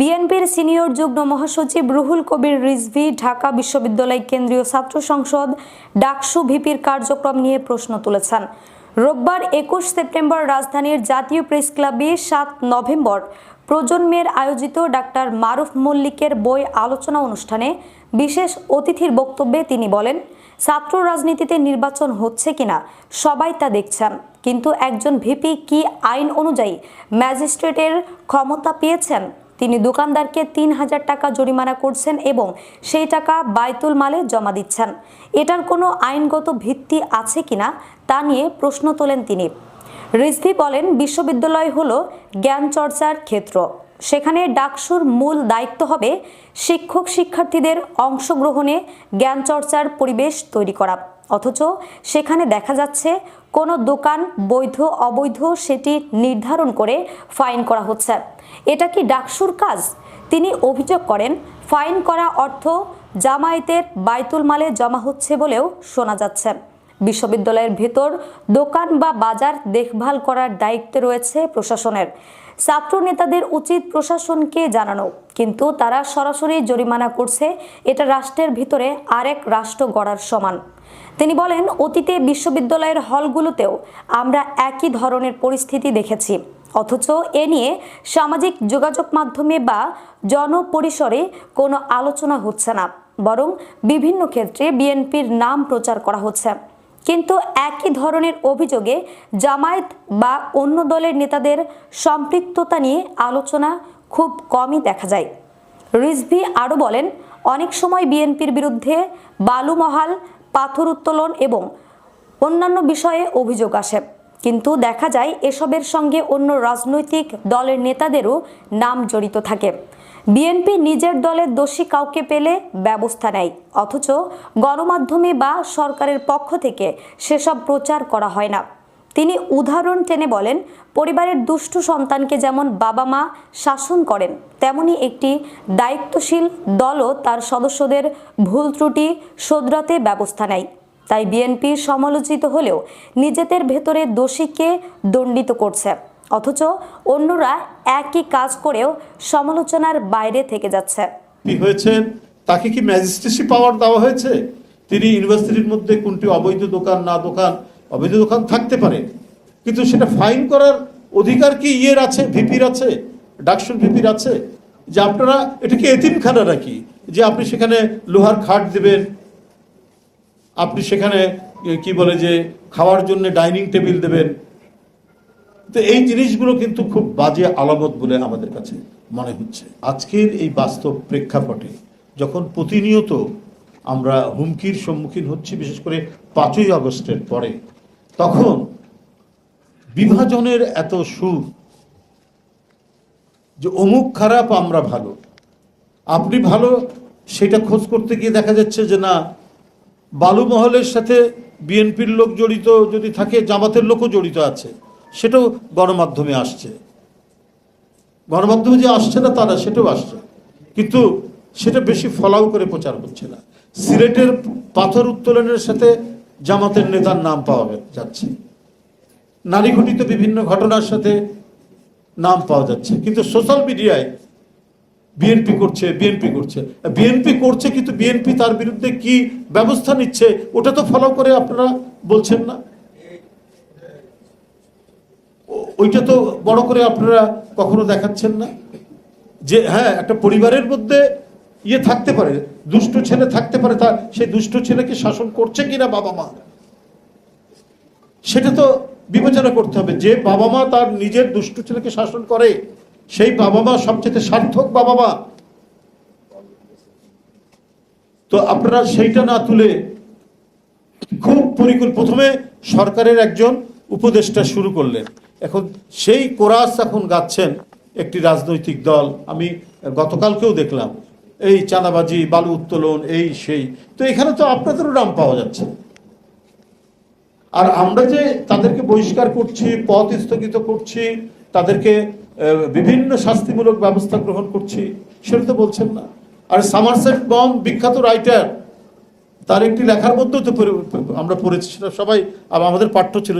বিএনপির সিনিয়র যুগ্ম মহাসচিব রুহুল কবির রিজভি ঢাকা বিশ্ববিদ্যালয় কেন্দ্রীয় ছাত্র সংসদ ডাকসু ভিপির কার্যক্রম নিয়ে প্রশ্ন তুলেছেন। রোববার একুশ সেপ্টেম্বর রাজধানীর জাতীয় প্রেস ক্লাবে সাত নভেম্বর প্রজন্মের আয়োজিত ডাক্তার মারুফ মল্লিকের বই আলোচনা অনুষ্ঠানে বিশেষ অতিথির বক্তব্যে তিনি বলেন, ছাত্র রাজনীতিতে নির্বাচন হচ্ছে কিনা, সবাই তা দেখছেন, কিন্তু একজন ভিপি কি আইন অনুযায়ী ম্যাজিস্ট্রেটের ক্ষমতা পেয়েছেন? তিনি দোকানদারকে তিন হাজার টাকা জরিমানা করছেন এবং সেই টাকা বাইতুল মালে জমা দিচ্ছেন। এটার কোনো আইনগত ভিত্তি আছে কিনা তা নিয়ে প্রশ্ন তোলেন তিনি। রিজভি বলেন, বিশ্ববিদ্যালয় হলো জ্ঞান চর্চার ক্ষেত্র। সেখানে ডাকসুর মূল দায়িত্ব হবে শিক্ষক শিক্ষার্থীদের অংশগ্রহণে জ্ঞান চর্চার পরিবেশ তৈরি করা। অথচ সেখানে দেখা যাচ্ছে কোনো দোকান বৈধ, অবৈধ সেটি নির্ধারণ করে ফাইন করা হচ্ছে। এটা কি ডাকসুর কাজ? তিনি অভিযোগ করেন, ফাইন করা অর্থ জামায়াতের বাইতুল মালে জমা হচ্ছে বলেও শোনা যাচ্ছে। বিশ্ববিদ্যালয়ের ভেতর দোকান বা বাজার দেখভাল করার দায়িত্বে রয়েছে প্রশাসনের। ছাত্র নেতাদের উচিত প্রশাসনকে জানানো। কিন্তু তারা সরাসরি জরিমানা করছে, এটা রাষ্ট্রের ভিতরে আরেক রাষ্ট্র গড়ার সমান। তিনি বলেন, অতীতে বিশ্ববিদ্যালয়ের হলগুলোতেও আমরা একই ধরনের পরিস্থিতি দেখেছি। অথচ এ নিয়ে সামাজিক যোগাযোগ মাধ্যমে বা জনপরিসরে কোনো আলোচনা হচ্ছে না। বরং বিভিন্ন ক্ষেত্রে বিএনপির নাম প্রচার করা হচ্ছে। কিন্তু একই ধরনের অভিযোগে জামায়াত বা অন্য দলের নেতাদের সম্পৃক্ততা নিয়ে আলোচনা খুব কমই দেখা যায়। রিজভি আরও বলেন, অনেক সময় বিএনপির বিরুদ্ধে বালুমহাল পাথর উত্তোলন এবং অন্যান্য বিষয়ে অভিযোগ আসে। কিন্তু দেখা যায়, এসবের সঙ্গে অন্য রাজনৈতিক দলের নেতাদেরও নাম জড়িত থাকে। বিএনপি নিজের দলের দোষী কাউকে পেলে ব্যবস্থা নেয়, অথচ গণমাধ্যমে বা সরকারের পক্ষ থেকে সেসব প্রচার করা হয় না। তিনি উদাহরণ টেনে বলেন, পরিবারের দুষ্টু সন্তানকে যেমন বাবা মা শাসন করেন, তেমনি একটি দায়িত্বশীল দলও তার সদস্যদের ভুল ত্রুটি শোধরাতে ব্যবস্থা নেয়। তাই বিএনপি সমালোচিত হলেও নিজেদের ভেতরে দোষীকে দণ্ডিত করছে। অথচ অন্যরা একই কাজ করেও সমালোচনার বাইরে থেকে যাচ্ছে। কি হয়েছেন? তাকে কি ম্যাজিস্ট্রেসি পাওয়ার দেওয়া হয়েছে? তিনি ইউনিভার্সিটির মধ্যে কোনটি অবৈধ দোকান, না দোকান, অবৈধ দোকান থাকতে পারে। কিন্তু সেটা ফাইন করার অধিকার কি ইয়ের আছে, ভিপির আছে, ডাকসুর ভিপির আছে? যে আপনারা এটাকে এতিমখানা নাকি? যে আপনি সেখানে লোহার খাট দেবেন, আপনি সেখানে, কি বলে যে, খাওয়ার জন্য ডাইনিং টেবিল দেবেন তো এই জিনিসগুলো কিন্তু খুব বাজে আলামত বলে আমাদের কাছে মনে হচ্ছে। আজকের এই বাস্তব প্রেক্ষাপটে যখন প্রতিনিয়ত আমরা হুমকির সম্মুখীন হচ্ছি, বিশেষ করে পাঁচই আগস্টের পরে, তখন বিভাজনের এত সুর যে অমুক খারাপ, আমরা ভালো। আপনি ভালো, সেটা খোঁজ করতে গিয়ে দেখা যাচ্ছে যে না, বালুমহলের সাথে বিএনপির লোক জড়িত যদি থাকে, জামাতের লোকও জড়িত আছে। সেটাও গণমাধ্যমে আসছে। গণমাধ্যমে যে আসছে না তারা সেটাও আসছে। কিন্তু সেটা বেশি ফলাও করে প্রচার করছে না। সিলেটের পাথর উত্তোলনের সাথে জামাতের নেতার নাম পাওয়া যাচ্ছে। নারী ঘটিত বিভিন্ন ঘটনার সাথে নাম পাওয়া যাচ্ছে। কিন্তু সোশ্যাল মিডিয়ায় বিএনপি করছে বিএনপি করছে। বিএনপি করছে, কিন্তু বিএনপি তার বিরুদ্ধে কি ব্যবস্থা নিচ্ছে, ওটা তো ফলো করে আপনারা বলছেন না? ওইটা তো বড় করে আপনারা কখনো দেখাচ্ছেন না। যে হ্যাঁ একটা পরিবারের মধ্যে ইয়ে থাকতে পারে, দুষ্ট ছেলে থাকতে পারে তার সেই দুষ্ট ছেলেকে শাসন করছে কিনা বাবা মা? সেটা তো বিবেচনা করতে হবে। যে বাবা মা তার নিজের দুষ্ট ছেলেকে শাসন করে, সেই বাবা মা সবচেয়ে সার্থক বাবা মা। তো আপনারা সেইটা না তুলে খুব পরিকল্প, প্রথমে সরকারের একজন উপদেষ্টা শুরু করলেন। এখন সেই কোরাস এখন গাচ্ছেন একটি রাজনৈতিক দল। আমি গতকালকেও দেখলাম, এই চাঁদাবাজি, বালু উত্তোলন, এই সেই। তো এখানে তো আপনাদেরও নাম পাওয়া যাচ্ছে। আর আমরা যে তাদেরকে বহিষ্কার করছি, পথ স্থগিত করছি, তাদেরকে বিভিন্ন শাস্তিমূলক ব্যবস্থা গ্রহণ করছি, সেটা তো বলছেন না। আর সামারসেট বম বিখ্যাত রাইটার তার একটি লেখার মধ্যেও তো আমরা পড়েছি, সেটা সবাই, আমাদের পাঠ্য ছিল